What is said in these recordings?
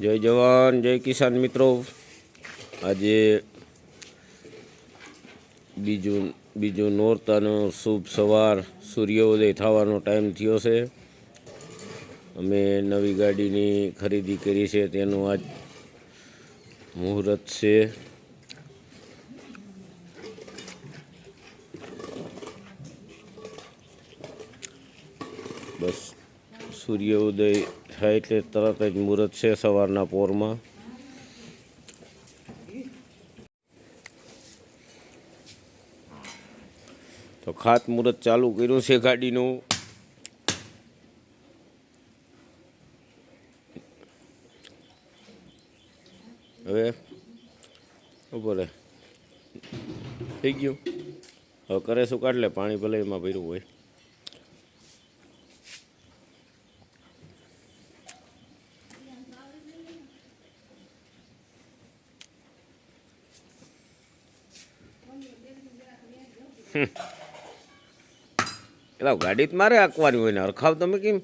જય જવાન, જય કિસાન મિત્રો. આજે બીજું બીજું નોરતાનો શુભ સવાર, સૂર્યોદય થવાનો ટાઈમ થયો છે. અમે નવી ગાડીની ખરીદી કરી છે, તેનું આજ મુહૂર્ત છે. બસ સૂર્ય ઉદય થાય એટલે તરત જ મુહૂર્ત છે સવારના પોરમાં. તો ખાત મુહૂર્ત ચાલુ કર્યું છે ગાડીનું. હવે ઊભો રહે. થઈ ગયું? હવે કરે શું કાઢ પાણી ભલે એમાં ભર્યું હોય. એટલે ગાડી જ મારે આંકવાની હોય ને હરખાવ તમે કેમ?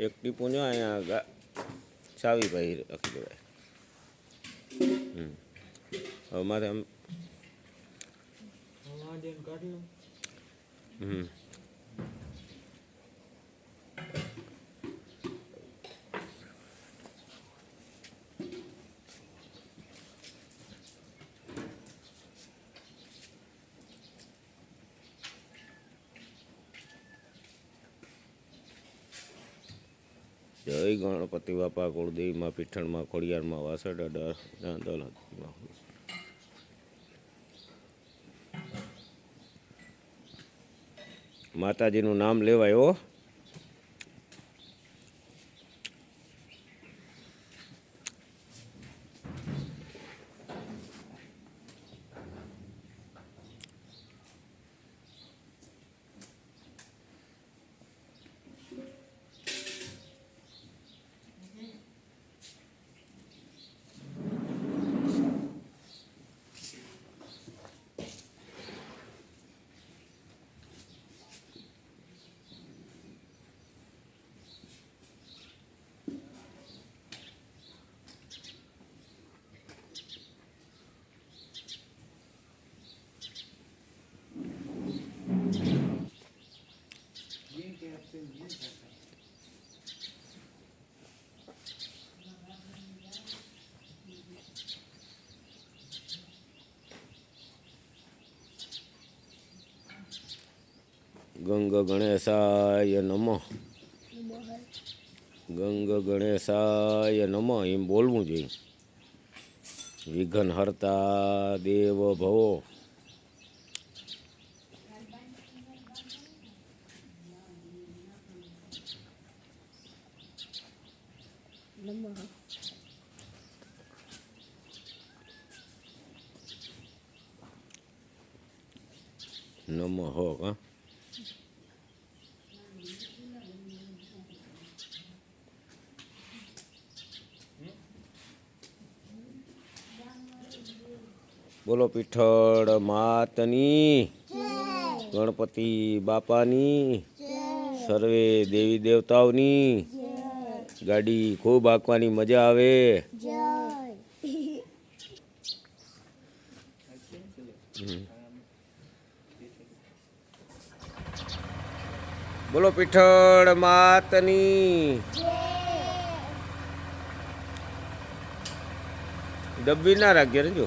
એક ટીપું જો અહીંયા ચાવી ભાઈ રાખી દેવાય. હમ. હવે મારે આમ હમ. જય ગણપતિ બાપા કુળદેવીમાં પીઠણમાં ખોડિયારમાં વાસડ અડાર હતીમાં. માતાજીનું નામ લેવાય હો ગંગ ગણેશાય નમઃ. ગંગ ગણેશાય નમઃ, એમ બોલવું જોઈએ. વિઘ્ન હરતા દેવ ભવો. નમઃ કા બોલો પીઠળ માતની ગણપતિ બાપાની સર્વે દેવી દેવતાઓની ગાડી ખૂબ હાંકવાની મજા આવે. બોલો પીઠળ માતની. ડબ્બી ના રાખજો ને જો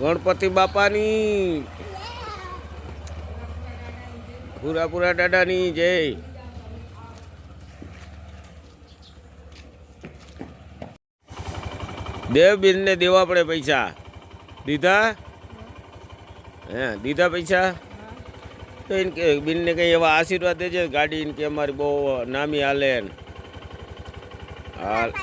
ગણપતિ બાપાની. પૂરા પૂરા દાદાની જય. દેવબીનને દેવા પડે પૈસા. દીધા? હે, દીધા પૈસા? તો એને કે, બિનને કંઈ એવા આશીર્વાદ દેજે ગાડી કે અમારી બહુ નામી હાલે પાપા